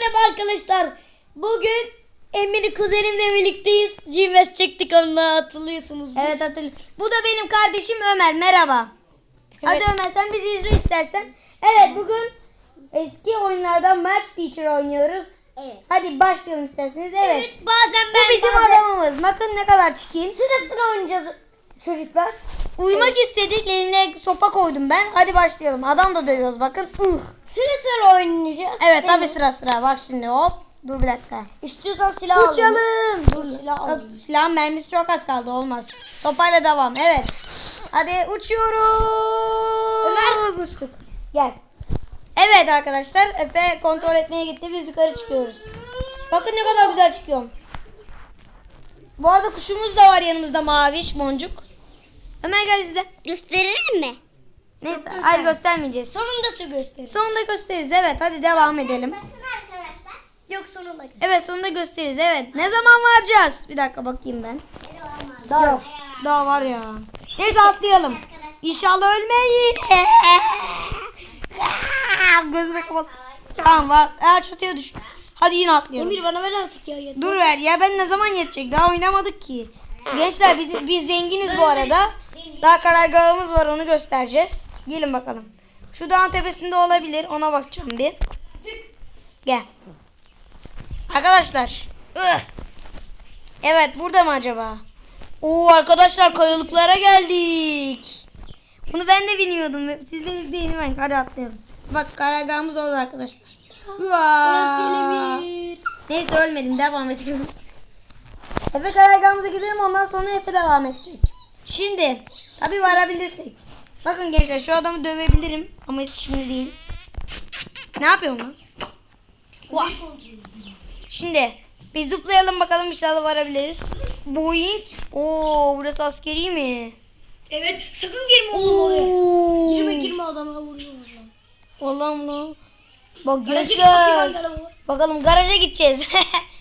Merhaba arkadaşlar. Bugün Emir'i kuzenimle birlikteyiz. Cimes çektik onunla hatırlıyorsunuz. Evet hatırlıyorum. Bu da benim kardeşim Ömer. Merhaba. Hadi Evet. Ömer sen bizi izle istersen. Evet bugün eski oyunlardan Match Teacher oynuyoruz. Evet. Hadi başlayalım isterseniz. Evet. Evet, bazen Bu ben bizim bazen... adamımız. Bakın ne kadar çirkin. Sıra sıra oynayacağız çocuklar. Uyumak istedik. Eline sopa koydum ben. Hadi başlayalım. Adam da dövüyoruz bakın. Ih. Sıra sıra oynayacağız. Evet tabi sıra sıra. Bak şimdi hop. Dur bir dakika. İstiyorsan silah al. Uçalım. Dur. Silah. Aa, Silahın mermisi çok az kaldı. Olmaz. Sopayla devam. Evet. Hadi uçuyoruz. Ömer. Uçtuk. Gel. Evet arkadaşlar. Efe kontrol etmeye gitti. Biz yukarı çıkıyoruz. Bakın ne kadar güzel çıkıyorum. Bu arada kuşumuz da var yanımızda maviş boncuk. Ömer gel izle. Gösterelim mi? Neyse hayır göstermeyeceğiz. Sonunda su gösteririz. Sonunda gösteririz. Evet hadi devam edelim. Yok sonunda. Evet sonunda gösteririz. Evet. Ne zaman varacağız? Bir dakika bakayım ben. Yok. Daha var ya. Neyse atlayalım. İnşallah ölmeyiz. Gözüme kapat. Tamam var. Aa, çatıya düştüm. Hadi yine atlayalım. Emir bana ver artık ya. yeter. Dur ver ya ben ne zaman yetecek? Daha oynamadık ki. Gençler biz, biz zenginiz bu arada. Daha karargahımız var onu göstereceğiz. Gelin bakalım. Şu dağın tepesinde olabilir. Ona bakacağım bir. Gel. Arkadaşlar. Evet burada mı acaba? Oo arkadaşlar kayalıklara geldik. Bunu ben de bilmiyordum. Siz de ben. Hadi atlayalım. Bak karargahımız orada arkadaşlar. Orası. Neyse ölmedim devam edelim. Efe karargahımıza gidelim ondan sonra Efe devam edecek. Şimdi tabi varabilirsek. Bakın gençler şu adamı dövebilirim ama hiç şimdi değil. Ne yapıyorsun lan? Vah. Şimdi biz zıplayalım bakalım inşallah varabiliriz. Boeing. Oo burası askeri mi? Evet sakın girme oğlum oraya. Girme girme adama vuruyorlar. Allah'ım lan. Bak gençler. Bakalım garaja gideceğiz.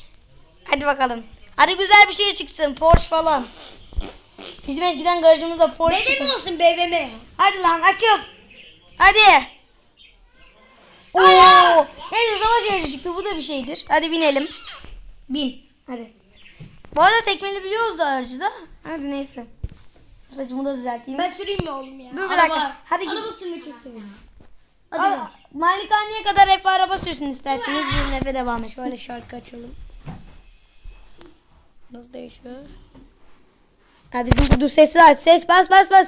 Hadi bakalım. Hadi güzel bir şey çıksın. Porsche falan. Bizim eskiden garajımızda Porsche BMW çıkmış. olsun ya. Hadi lan açıl. Hadi. Oo. Neyse savaş aracı çıktı. Bu da bir şeydir. Hadi binelim. Bin. Hadi. Bu arada tekmeli biliyoruz da aracı da. Hadi neyse. Saçımı da düzelteyim. Ben süreyim mi oğlum ya? Dur bir dakika. Hadi git. Araba çok seviyorum. Hadi Al. Malikaneye kadar Efe araba sürsün isterseniz. Bir Efe devam etsin. Şöyle şarkı açalım. Nasıl değişiyor? Ha bizim dur sesi aç. Ses bas.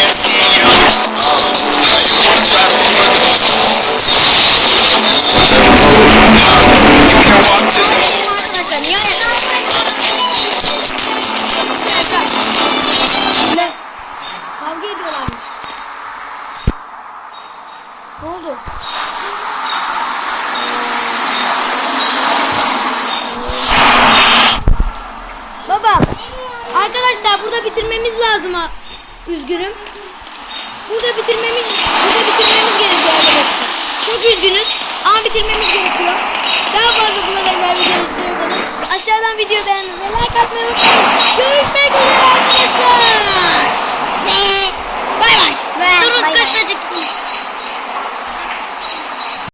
Burada bitirmemiz, burada bitirmemiz gerekiyor arkadaşlar. Çok üzgünüz ama bitirmemiz gerekiyor. Daha fazla buna benzer video istiyorsanız aşağıdan video beğenmeyi ve like atmayı unutmayın. Görüşmek üzere arkadaşlar.